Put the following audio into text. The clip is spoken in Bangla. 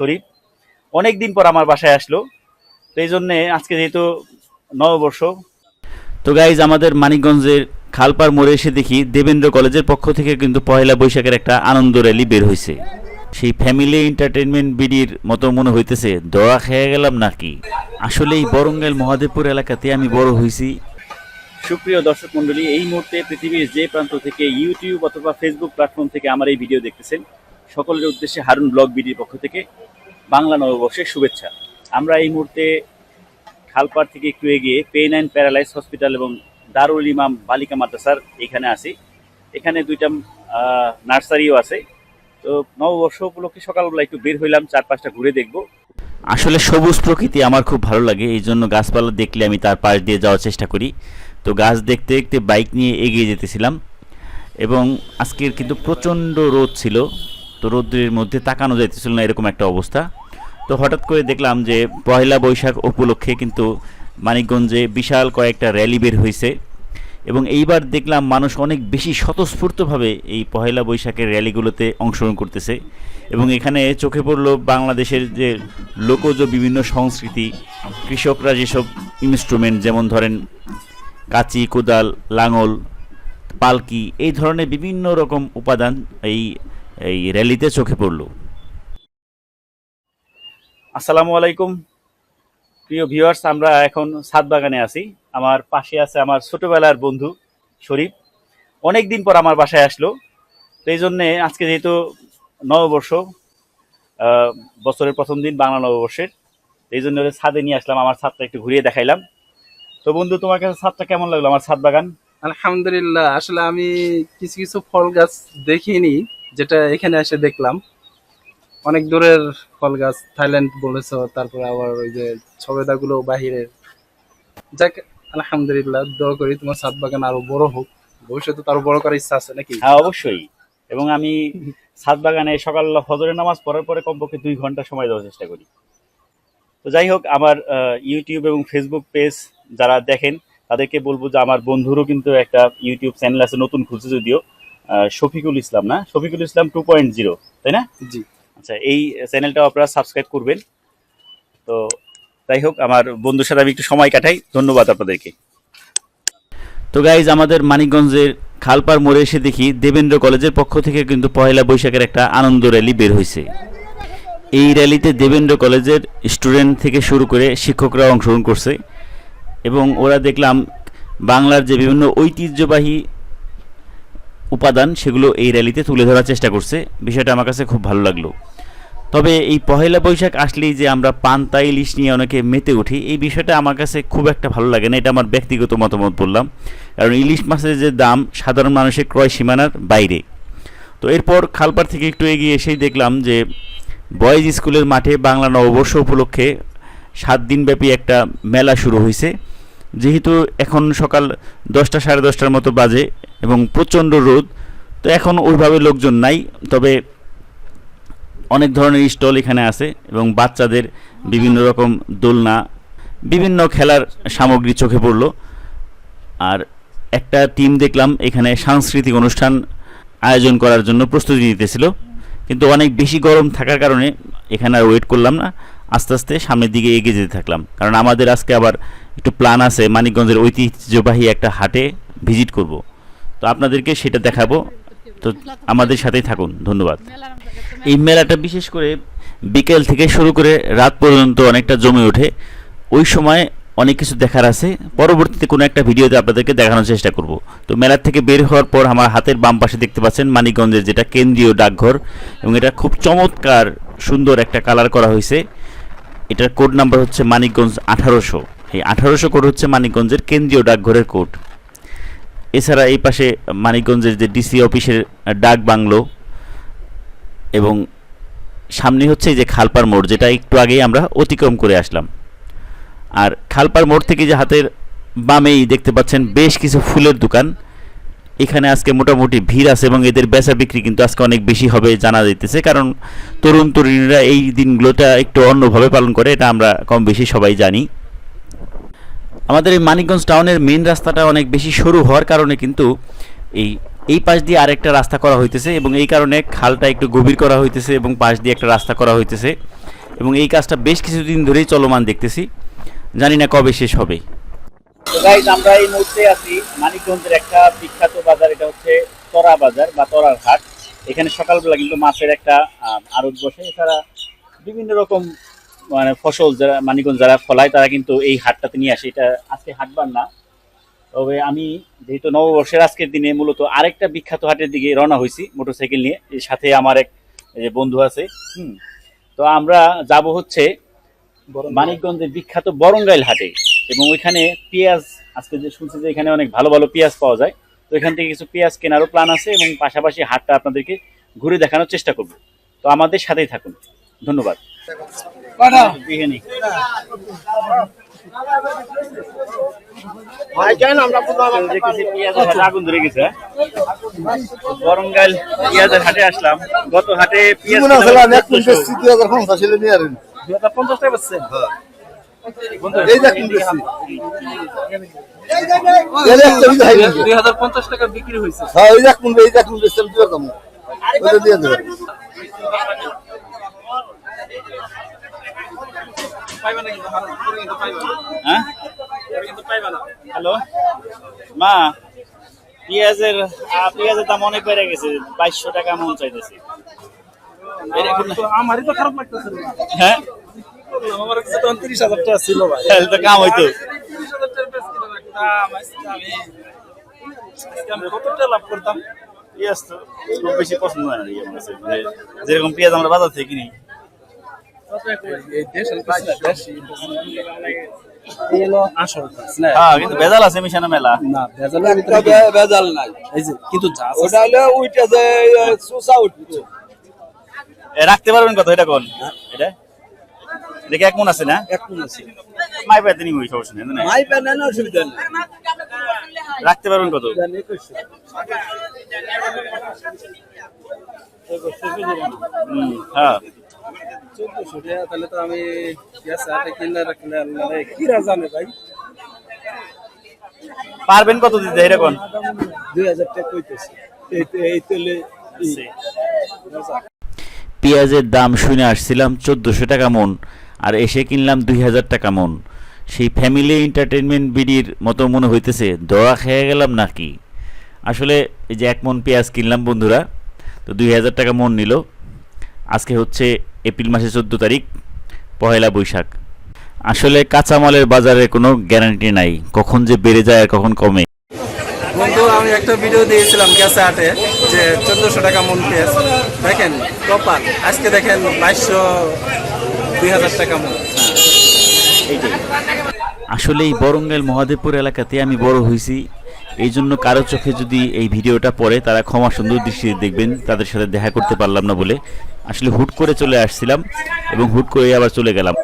শরীফ। অনেক দিন পর আমার বাসায় আসলো। তো এই জন্যে আজকে যেহেতু নববর্ষ। তো গাইজ আমাদের মানিকগঞ্জের খালপার মোড়ে এসে দেখি দেবেন্দ্র কলেজের পক্ষ থেকে কিন্তু পয়লা বৈশাখের একটা আনন্দ র্যালি বের হয়েছে সেই ফ্যামিলি এন্টারটেনমেন্ট বিডির মতো মনে হইতেছে, দোয়া খেয়ে গেলাম নাকি? আসলে এই বরঙ্গেল মহাদেবপুর এলাকাতে আমি বড় হয়েছি সুপ্রিয় দর্শক মণ্ডলী, এই মুহূর্তে পৃথিবীর যে প্রান্ত থেকে ইউটিউব অথবা ফেসবুক প্ল্যাটফর্ম থেকে আমার এই ভিডিও দেখতেছেন, সকলের উদ্দেশ্যে হারুন ব্লগ বিডির পক্ষ থেকে। বাংলা নববর্ষের শুভেচ্ছা। আমরা এই মুহূর্তে খালপাড় থেকে একটু এগিয়ে পেইন অ্যান্ড প্যারালাইজ হসপিটাল এবং দারুল ইমাম বালিকা মাদ্রাসার এখানে আছি। এখানে দুইটা নার্সারিও আছে। তো নববর্ষ উপলক্ষে সকালবেলা একটু বের হইলাম চার পাঁচটা ঘুরে দেখব। আসলে সবুজ প্রকৃতি আমার খুব ভালো লাগে, এই জন্য গাছপালা দেখলে আমি তার পাশ দিয়ে যাওয়ার চেষ্টা করি। তো গাছ দেখতে দেখতে বাইক নিয়ে এগিয়ে যেতেছিলাম এবং আজকের কিন্তু প্রচণ্ড রোদ ছিল, তো রোদ্রের মধ্যে তাকানো যাইতেছিল না, এরকম একটা অবস্থা। তো হঠাৎ করে দেখলাম যে পয়লা বৈশাখ উপলক্ষে কিন্তু মানিকগঞ্জে বিশাল কয়েকটা র্যালি বের হয়েছে। এবং এইবার দেখলাম মানুষ অনেক বেশি স্বতঃস্ফূর্তভাবে এই পহেলা বৈশাখের র্যালিগুলোতে অংশগ্রহণ করতেছে। এবং এখানে চোখে পড়ল বাংলাদেশের যে লোকজ বিভিন্ন সংস্কৃতি, কৃষকরা যেসব ইনস্ট্রুমেন্ট যেমন ধরেন কাঁচি, কোদাল, লাঙল, পালকি, এই ধরনের বিভিন্ন রকম উপাদান এই এই র্যালিতে চোখে পড়ল। আসসালামু আলাইকুম। প্রিয় ভিউয়ার্স, আমরা এখন সাত বাগানে আছি। আমার পাশে আছে আমার ছোটবেলার বন্ধু শরীফ। অনেক দিন পর আমার বাসায় আসলো। তো এই জন্যে আজকে যেহেতু নববর্ষ বছরের প্রথম দিন বাংলা নববর্ষের এই জন্য ছাদে নিয়ে আসলাম, আমার ছাদটা একটু ঘুরিয়ে দেখাইলাম। তো বন্ধু, তোমার কাছে ছাদটা কেমন লাগল, আমার ছাদ বাগান? আলহামদুলিল্লাহ, আসলে আমি কিছু কিছু ফল গাছ দেখিনি, যেটা এখানে এসে দেখলাম। অনেক দূরের ফল গাছ থাইল্যান্ড বলেছ তারপরে আবার ওই যে ছবেদা গুলো বাহিরের। যাক আলহামদুলিল্লাহ দোয়া করি তোমার সাত বাগান আরও বড় হোক। ভবিষ্যতে তো আরও বড় করার ইচ্ছা আছে নাকি? হ্যাঁ অবশ্যই। এবং আমি ছাদ বাগানে সকাল ফজরের নামাজ পড়ার পরে কমপক্ষে দুই ঘণ্টা সময় দেওয়ার চেষ্টা করি। তো যাই হোক আমার ইউটিউব এবং ফেসবুক পেজ যারা দেখেন তাদেরকে বলব যে আমার বন্ধুরও কিন্তু একটা ইউটিউব চ্যানেল আছে নতুন খুলছে যদিও শফিকুল ইসলাম না? Shafiqul Islam two point zero তাই না? জি। আচ্ছা এই চ্যানেলটাও আপনারা সাবস্ক্রাইব করবেন। তো যাই হোক, আমার বন্ধুর সাথে আমি একটু সময় কাটাই। ধন্যবাদ আপনাদেরকে। তো গাইজ আমাদের মানিকগঞ্জের খালপাড় মোড়ে এসে দেখি দেবেন্দ্র কলেজের পক্ষ থেকে কিন্তু পয়লা বৈশাখের একটা আনন্দ র্যালি বের হয়েছে এই র্যালিতে দেবেন্দ্র কলেজের স্টুডেন্ট থেকে শুরু করে শিক্ষকরা অংশগ্রহণ করছে এবং ওরা দেখলাম বাংলার যে বিভিন্ন ঐতিহ্যবাহী উপাদান, সেগুলো এই র্যালিতে তুলে ধরার চেষ্টা করছে। বিষয়টা আমার কাছে খুব ভালো লাগল। তবে এই পহেলা বৈশাখ আসলেই যে আমরা পান্তা, ইলিশ নিয়ে অনেকে মেতে উঠি, এই বিষয়টা আমার কাছে খুব একটা ভালো লাগে না, এটা আমার ব্যক্তিগত মতামত বললাম। কারণ ইলিশ মাছের যে দাম, সাধারণ মানুষের ক্রয় সীমানার বাইরে। তো এরপর খালপাড় থেকে একটু এগিয়ে এসেই দেখলাম যে, বয়েজ স্কুলের মাঠে বাংলা নববর্ষ উপলক্ষে সাত দিনব্যাপী একটা মেলা শুরু হয়েছে। যেহেতু এখন সকাল দশটা সাড়ে দশটার মতো বাজে এবং প্রচণ্ড রোদ, তো এখন ওইভাবে লোকজন নাই। তবে অনেক ধরনের স্টল এখানে আছে এবং বাচ্চাদের বিভিন্ন রকম দোলনা, বিভিন্ন খেলার সামগ্রী চোখে পড়ল। আর একটা টিম দেখলাম, এখানে সাংস্কৃতিক অনুষ্ঠান আয়োজন করার জন্য প্রস্তুতি নিতেছিল। কিন্তু অনেক বেশি গরম থাকার কারণে এখানে আর ওয়েট করলাম না। আস্তে আস্তে সামনের দিকে এগিয়ে যেতে থাকলাম। কারণ আমাদের আজকে আবার একটু প্ল্যান আছে, মানিকগঞ্জের ঐতিহ্যবাহী একটা হাটে ভিজিট করব। তো আপনাদেরকে সেটা দেখাবো। তো আমাদের সাথেই থাকুন, ধন্যবাদ। এই মেলাটা বিশেষ করে বিকেল থেকে শুরু করে রাত পর্যন্ত অনেকটা জমে ওঠে। ওই সময় অনেক কিছু দেখার আছে। পরবর্তীতে কোনো একটা ভিডিওতে আপনাদেরকে দেখানোর চেষ্টা করব। তো মেলার থেকে বের হওয়ার পর আমার হাতের বাম পাশে দেখতে পাচ্ছেন মানিকগঞ্জের যেটা কেন্দ্রীয় ডাকঘর এবং এটা খুব চমৎকার সুন্দর একটা কালার করা হয়েছে। এটার কোড নাম্বার হচ্ছে মানিকগঞ্জ আঠারোশো। এই আঠারোশো কোড হচ্ছে মানিকগঞ্জের কেন্দ্রীয় ডাকঘরের কোড। এছাড়া এই পাশে মানিকগঞ্জের যে ডিসি অফিসের ডাক বাংলো এবং সামনে হচ্ছে যে খালপার মোড়, যেটা একটু আগেই আমরা অতিক্রম করে আসলাম। আর খালপার মোড় থেকে যে হাতের বামেই দেখতে পাচ্ছেন বেশ কিছু ফুলের দোকান। এখানে আজকে মোটামুটি ভিড় আছে এবং এদের বেচা বিক্রি কিন্তু আজকে অনেক বেশি হবে জানা যাইতেছে, কারণ তরুণ তরুণীরা এই দিনগুলোটা একটু অন্যভাবে পালন করে, এটা আমরা কম বেশি সবাই জানি। আমাদের এই মানিকগঞ্জ টাউনের মেন রাস্তাটা অনেক বেশি সরু হওয়ার কারণে কিন্তু এই এই পাশ দিয়ে আরেকটা রাস্তা করা হইতেছে এবং এই কারণে খালটা একটু গভীর করা হইতেছে এবং পাশ দিয়ে একটা রাস্তা করা হইতেছে এবং এই কাজটা বেশ কিছুদিন ধরেই চলমান দেখতেছি। জানি না কবে শেষ হবে। আমরা এই মুহূর্তে আছি মানিকগঞ্জের একটা বিখ্যাত বাজার, এটা হচ্ছে তরা বাজার বা তরার হাট এখানে সকালবেলা কিন্তু মাছের একটা আড়ত বসে। এছাড়া বিভিন্ন রকম মানে ফসল যারা মানিকগঞ্জ যারা ফলায় তারা কিন্তু এই হাটটাতে নিয়ে আসে। এটা আজকে হাটবার না। তবে আমি যেহেতু নববর্ষের আজকের দিনে মূলত আরেকটা বিখ্যাত হাটের দিকে রওনা হয়েছি মোটরসাইকেল নিয়ে। এর সাথে আমার এক বন্ধু আছে। হুম। তো আমরা যাব হচ্ছে মানিকগঞ্জের বিখ্যাত বরঙ্গাইল হাটে। এবং ওইখানে পেঁয়াজ আজকে যে শুনছি যে এখানে অনেক ভালো ভালো পেঁয়াজ পাওয়া যায়। তো এখান থেকে কিছু পেঁয়াজ কেনারও প্ল্যান আছে এবং পাশাপাশি হাটটা আপনাদেরকে ঘুরে দেখানোর চেষ্টা করব। তো আমাদের সাথেই থাকুন। ধন্যবাদ। আগুন ধরে গেছে। হ্যাঁ? পেঁয়াজের হাটে আসলাম। গত হাটে পেঁয়াজ আছে কিনলাম এক কুইন্টাল 1400 দুই হাজার পঞ্চাশ হলে দুই হাজার টাকা পাচ্ছেন। দুই হাজার পঞ্চাশ টাকা বিক্রি হয়েছে হ্যাঁ ওই যে কুইন্টাল এই যে কুইন্টাল সেম দিও দাম ওটা দিয়ে দেবে পাইবে না কিন্তু হারাম করে কিন্তু পাইবে না হ্যাঁ করে কিন্তু পাইবে না। হ্যালো? মা পেঁয়াজের পেঁয়াজের দাম অনেক বেড়ে গেছে বাইশশো টাকা মন চাইতেছে। আমারই তো খারাপ লাগতেছে হ্যাঁ? আমার কাছে তখন তিরিশ হাজার টাকা ছিল ভাই। তাহলে তো কাম হইতো। হয়। মানে যেরকম পেঁয়াজ আমরা বাজার থেকে কিনি কিন্তু ভেজাল আছে মিশানো মেলা। না ভেজালের ভেজাল নাই। কিন্তু ওটা হলে ওইটা যে সুসা উঠতো রাখতে পারবেন কত? এটা কোন? এটা? দেখে এক মন আছে না? এক কোন আছে। মাই পাইতে নিবই সমস্যা নেই না? মাই পেন না অসুবিধা নেই। রাখতে পারবেন কত? হ্যাঁ। চোদ্দশো টাকা তাহলে তো আমি গ্যাস কিনে রাখলে আল্লাহ রে, জানে ভাই? পারবেন কত দিতে এরকম? দুই হাজার টাকা কইতেছে। এই তেলে পেঁয়াজের দাম শুনে আসছিলাম চোদ্দোশো টাকা মন আর এসে কিনলাম দুই হাজার টাকা মন। সেই ফ্যামিলি এন্টারটেনমেন্ট বিডির মতো মনে হইতেছে দোয়া খেয়ে গেলাম নাকি? আসলে এই যে এক মন পেঁয়াজ কিনলাম বন্ধুরা তো দুই হাজার টাকা মন নিল। আজকে হচ্ছে এপ্রিল মাসের চোদ্দ তারিখ পহেলা বৈশাখ। আসলে কাঁচামালের বাজারে কোনো গ্যারান্টি নাই কখন যে বেড়ে যায় আর কখন কমে। বন্ধু আমি একটা ভিডিও দিয়েছিলাম গ্যাসে আটে যে চোদ্দশো টাকা মন পেঁয়াজ। দেখেন কপাল আজকে দেখেন বাইশশো দুই হাজার টাকা মন আসলে এই বরঙ্গাইল মহাদেবপুর এলাকাতে আমি বড় হয়েছি। এই জন্য কারও চোখে যদি এই ভিডিওটা পড়ে, তারা ক্ষমা সুন্দর দৃষ্টিতে দেখবেন, তাদের সাথে দেখা করতে পারলাম না বলে। আসলে হুট করে চলে আসছিলাম এবং হুট করে আবার চলে গেলাম।